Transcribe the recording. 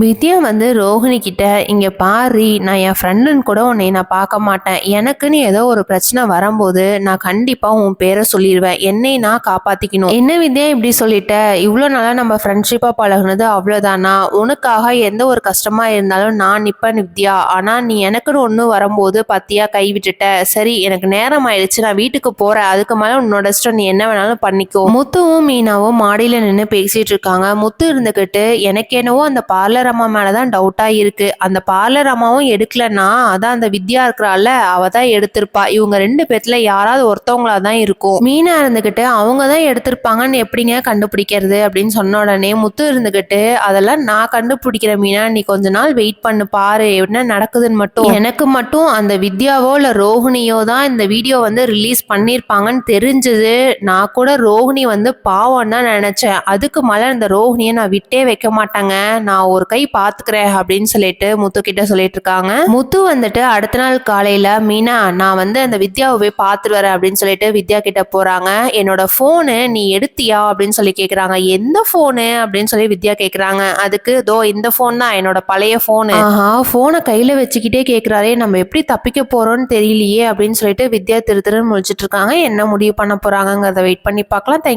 வித்யா வந்து ரோஹிணி கிட்ட பாரு நான் என் ஃப்ரெண்டுன்னு கூட உன்னை நான் பார்க்க மாட்டேன். எனக்குன்னு ஏதோ ஒரு பிரச்சனை வரும்போது நான் கண்டிப்பாக உன் பேரை சொல்லிடுவேன் என்னை நான் காப்பாற்றிக்கணும் என்ன வித்யா இப்படி சொல்லிட்ட? இவ்வளோ நாளாக நம்ம ஃப்ரெண்ட்ஷிப்பாக பழகுனது அவ்வளோதானா உனக்காக எந்த ஒரு கஷ்டமாக இருந்தாலும் நான் நிற்பேன் வித்யா. ஆனால் நீ எனக்குன்னு ஒன்று வரும்போது பத்தியாக கை விட்டுட்ட? சரி எனக்கு நேரம் ஆயிடுச்சு நான் வீட்டுக்கு போகிறேன் அதுக்கு மேலே உன்னோட இஷ்டம் நீ என்ன வேணாலும் பண்ணிக்கோ. முத்துவும் மீனாவும் மாடியில் நின்று பேசிகிட்டு இருக்காங்க. முத்து இருந்துக்கிட்டு எனக்கு என்னவோ அந்த பார்லர் அம்மா மேலே தான் டவுட்டாக இருக்கு. அந்த பார்லர் அம்மாவும் எடுக்கலன்னா அதான் அந்த வித்யா இருக்கிறாள் அவ தான் எடுத்திருப்பா. இவங்க ரெண்டு பேர்த்தில் யாராவது ஒருத்தவங்களா தான் இருக்கும். மீனா இருந்துக்கிட்டு அவங்க தான் எடுத்திருப்பாங்கன்னு எப்படிங்க கண்டுபிடிக்கிறது அப்படின்னு சொன்ன உடனே முத்து இருந்துக்கிட்டு அதெல்லாம் நான் கண்டுபிடிக்கிற மீனா நீ கொஞ்ச நாள் வெயிட் பண்ணு பாரு என்ன நடக்குதுன்னு மட்டும். எனக்கு மட்டும் அந்த வித்யாவோ இல்லை ரோஹிணியோ தான் இந்த வீடியோ வந்து ரிலீஸ் பண்ணியிருப்பாங்கன்னு தெரிஞ்சது. நான் கூட ரோஹிணி வந்து பாவம் தான் நினச்சேன். அதுக்கு மேலே இந்த ரோஹிணியை நான் விட்டே வைக்க மாட்டாங்க. நான் ஒரு கை பாத்துக்கிறேன் அப்படின்னு சொல்லிட்டு முத்து கிட்ட சொல்லிட்டு இருக்காங்க. முத்து வந்துட்டு அடுத்த நாள் காலையில மீனா நான் வந்து அந்த வித்யாவை போய் பார்த்துட்டு வரேன் அப்படின்னு சொல்லிட்டு வித்யா கிட்ட போறாங்க. என்னோட போனு நீ எடுத்தியா? அப்படின்னு சொல்லி கேக்குறாங்க. எந்த போனு அப்படின்னு சொல்லி வித்யா கேக்குறாங்க. அதுக்கு தோ இந்த போன் தான் என்னோட பழைய போனு ஆஹா போனை கையில வச்சுக்கிட்டே கேக்குறாரே நம்ம எப்படி தப்பிக்க போறோம்னு தெரியலையே அப்படின்னு சொல்லிட்டு வித்யா திரு திருன்னு முடிச்சிட்டு இருக்காங்க. என்ன முடிவு பண்ண போறாங்கிறத வெயிட் பண்ணி பார்க்கலாம். தேங்க்